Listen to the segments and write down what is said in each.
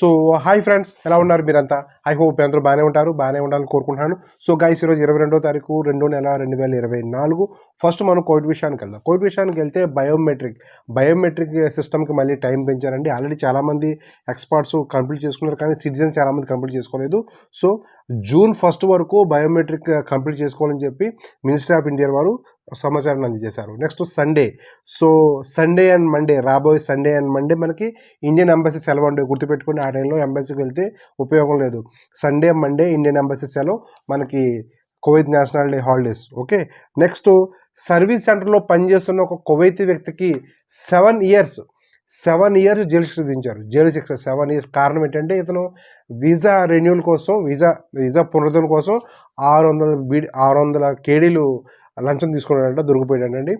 So hi friends ఎలా ఉన్నారు మీరంతా? ఐ హోప్ అందరూ బాగానే ఉంటారు బాగానే ఉండాలని కోరుకుంటున్నాను. సో గైస్ ఈరోజు ఇరవై రెండో తారీఖు రెండో నెల రెండు వేల ఇరవై నాలుగు. ఫస్ట్ మనం కోవిడ్ విషయానికి వెళ్దాం. కోవిడ్ విషయానికి వెళ్తే బయోమెట్రిక్ బయోమెట్రిక్ సిస్టమ్కి మళ్ళీ టైం పెంచారండి. ఆల్రెడీ చాలామంది ఎక్స్పర్ట్స్ కంప్లీట్ చేసుకున్నారు కానీ సిటిజన్స్ చాలామంది కంప్లీట్ చేసుకోలేదు. సో జూన్ ఫస్ట్ వరకు బయోమెట్రిక్ కంప్లీట్ చేసుకోవాలని చెప్పి మినిస్ట్రీ ఆఫ్ ఇండియా వారు సమాచారాన్ని అందజేశారు next Sunday. So Sunday and Monday రాబోయే సండే అండ్ మండే మనకి ఇండియన్ ఎంబసీ సెలవు అండి గుర్తుపెట్టుకుని ఆ టైంలో ఎంబసీకి వెళ్తే ఉపయోగం లేదు. సండే మండే ఇండియన్ ఎంబసీ సెలవు మనకి Kuwait national day holidays. Okay? Next service సెంటర్లో పనిచేస్తున్న ఒక కువైతీ వ్యక్తికి seven years seven years jail శిక్ష విధించారు. జైలు శిక్ష సెవెన్ ఇయర్స్. కారణం ఏంటంటే ఇతను వీసా రెన్యూల్ కోసం వీసా వీసా పునరుద్ధరణ కోసం ఆరు వందల బీడి ఆరు వందల కేడీలు లంచం తీసుకున్నాడంట దొరికిపోయాడండి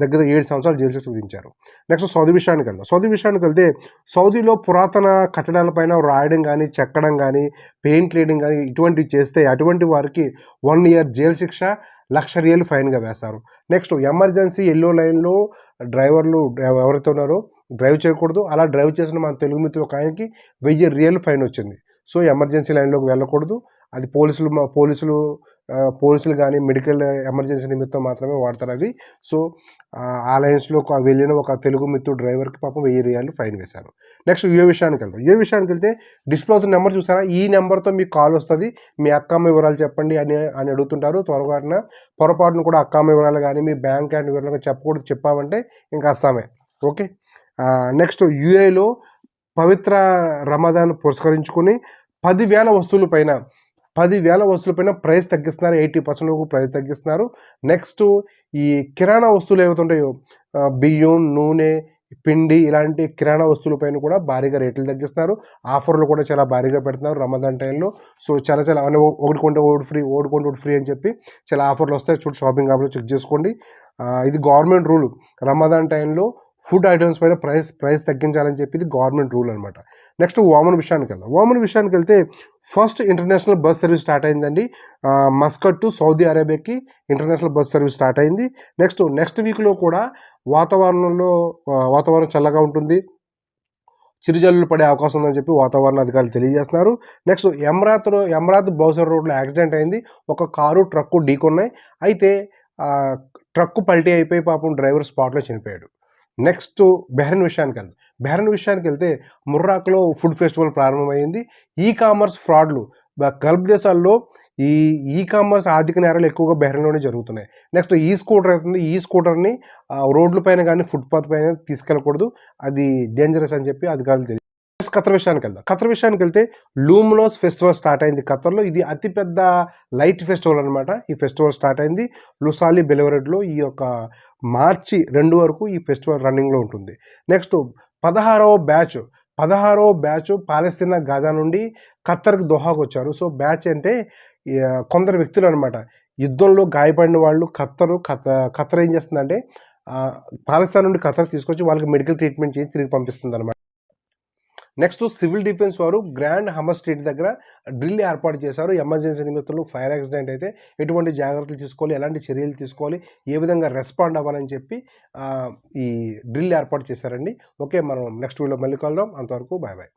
దగ్గర ఏడు సంవత్సరాలు జైలు శిక్ష విధించారు. నెక్స్ట్ సౌదీ విషయానికి వెళ్దాం. సౌదీ విషయానికి వెళ్తే సౌదీలో పురాతన కట్టడాలపైన రాయడం కానీ చెక్కడం కానీ పెయింట్ లేయడం కానీ ఇటువంటివి చేస్తే అటువంటి వారికి వన్ ఇయర్ జైలు శిక్ష లక్ష రియల్ ఫైన్గా వేస్తారు. నెక్స్ట్ ఎమర్జెన్సీ ఎల్లో లైన్లో డ్రైవర్లు ఎవరైతే ఉన్నారో డ్రైవ్ చేయకూడదు. అలా డ్రైవ్ చేసిన మన తెలుగు మిత్రులు ఒక ఆయనకి వెయ్యి రియల్ ఫైన్ వచ్చింది. సో ఎమర్జెన్సీ లైన్లోకి వెళ్ళకూడదు. అది పోలీసులు మా- పోలీసులు పోలీసులు కానీ మెడికల్ ఎమర్జెన్సీ నిమిత్తం మాత్రమే వాడతారు అవి. సో ఆ, లైన్స్లో ఒక వెళ్ళిన ఒక తెలుగు మిత్రుడు డ్రైవర్కి పాపం వెయ్యి రియాలు ఫైన్ వేశారు. నెక్స్ట్ ఏ విషయానికి వెళ్తాం ఏ విషయానికి వెళ్తే డిస్ప్లే అవుతున్న నెంబర్ చూసారా? ఈ నెంబర్తో మీకు కాల్ వస్తుంది. మీ అక్కమ్మ వివరాలు చెప్పండి అని అని అడుగుతుంటారు. త్వరగా పొరపాటును కూడా అక్కమ్మ వివరాలు కానీ మీ బ్యాంక్ అకౌంట్ వివరాలు కానీ చెప్పకూడదు చెప్పామంటే ఇంకా అస్సామే. ఓకే? నెక్స్ట్ యుఏలో పవిత్ర రమదాన్ పురస్కరించుకొని పదివేల వస్తువుల పైన పదివేల వస్తువుల పైన ప్రైస్ తగ్గిస్తున్నారు. ఎయిటీ పర్సెంట్ వరకు ప్రైస్ తగ్గిస్తున్నారు. నెక్స్ట్ ఈ కిరాణా వస్తువులు ఏవైతుంటాయో బియ్యం నూనె పిండి ఇలాంటి కిరాణా వస్తువుల పైన కూడా భారీగా రేట్లు తగ్గిస్తున్నారు. ఆఫర్లు కూడా చాలా భారీగా పెడుతున్నారు రమదాన్ టైంలో. సో చాలా చాలా అంటే ఓ- ఒకటి కొంటే ఫ్రీ ఒకటి కొంటే ఫ్రీ అని చెప్పి చాలా ఆఫర్లు వస్తాయి. చూడు షాపింగ్ యాప్లో చెక్ చేసుకోండి. ఇది గవర్నమెంట్ రూల్ రమదాన్ టైంలో ఫుడ్ ఐటమ్స్ పైన ప్రైస్ ప్రైస్ తగ్గించాలని చెప్పి గవర్నమెంట్ రూల్ అనమాట నెక్స్ట్ ఓమన్ విషయానికి వెళ్దాం. ఓమన్ విషయానికి వెళ్తే first international bus service start అయిందండి. మస్కట్ టు సౌదీ అరేబియాకి ఇంటర్నేషనల్ బస్ సర్వీస్ స్టార్ట్ అయింది. నెక్స్ట్ నెక్స్ట్ వీక్లో కూడా వాతావరణంలో వాతావరణం చల్లగా ఉంటుంది. చిరుజల్లులు పడే అవకాశం ఉందని చెప్పి వాతావరణ అధికారులు తెలియజేస్తున్నారు. నెక్స్ట్ ఎమ్రాత్ యమరాత్ ఎమ్రాత్ రోడ్లో యాక్సిడెంట్ అయింది. ఒక కారు ట్రక్కు ఢీకొన్నాయి. అయితే ట్రక్కు పల్టీ అయిపోయి పాపం డ్రైవర్ స్పాట్లో చనిపోయాడు. నెక్స్ట్ బెహ్రెన్ విషయానికి వెళ్తాం బెహ్రెన్ విషయానికి వెళ్తే ముర్రాక్లో ఫుడ్ ఫెస్టివల్ ప్రారంభమైంది. ఈ కామర్స్ ఫ్రాడ్లు గల్ఫ్ దేశాల్లో ఈ ఈ కామర్స్ ఆర్థిక నేరాలు ఎక్కువగా బెహ్రెన్లోనే జరుగుతున్నాయి. నెక్స్ట్ ఈ స్కూటర్ అవుతుంది. ఈ స్కూటర్ని రోడ్లపైన కానీ ఫుట్పాత్ పైన తీసుకెళ్ళకూడదు. అది డేంజరస్ అని చెప్పి అధికారులు తెలియదు ఖతర్ విషయానికి వెళ్దాం. ఖతర్ విషయానికి వెళ్తే లూమ్లోస్ ఫెస్టివల్ స్టార్ట్ అయింది ఖతర్లో. ఇది అతిపెద్ద లైట్ ఫెస్టివల్ అనమాట ఈ ఫెస్టివల్ స్టార్ట్ అయింది లుసాలి బెలవరెడ్లో ఈ యొక్క మార్చి రెండు వరకు ఈ ఫెస్టివల్ రన్నింగ్లో ఉంటుంది. నెక్స్ట్ పదహారవ బ్యాచ్. పదహారవ బ్యాచ్ పాలస్తీనా గాజా నుండి ఖత్తర్కి దోహాకు వచ్చారు. సో బ్యాచ్ అంటే కొందరు వ్యక్తులు అనమాట యుద్ధంలో గాయపడిన వాళ్ళు ఖత్తరు ఖత ఖత్తర్ ఏం చేస్తుందంటే ఆ, పాలస్తీనా నుండి ఖత్తర్ తీసుకొచ్చి వాళ్ళకి మెడికల్ ట్రీట్మెంట్ చేసి తిరిగి పంపిస్తుంది అనమాట నెక్స్ట్ సివిల్ డిఫెన్స్ వారు గ్రాండ్ హమర్ స్ట్రీట్ దగ్గర డ్రిల్ ఏర్పాటు చేశారు. ఎమర్జెన్సీ నిమిత్తంలో ఫైర్ యాక్సిడెంట్ అయితే ఎటువంటి జాగ్రత్తలు తీసుకోవాలి? ఎలాంటి చర్యలు తీసుకోవాలి? ఏ విధంగా రెస్పాండ్ అవ్వాలని చెప్పి ఈ డ్రిల్ ఏర్పాటు చేశారండి. ఓకే మనం నెక్స్ట్ వీడియో మళ్ళీ కలుద్దాం. అంతవరకు బాయ్ బాయ్.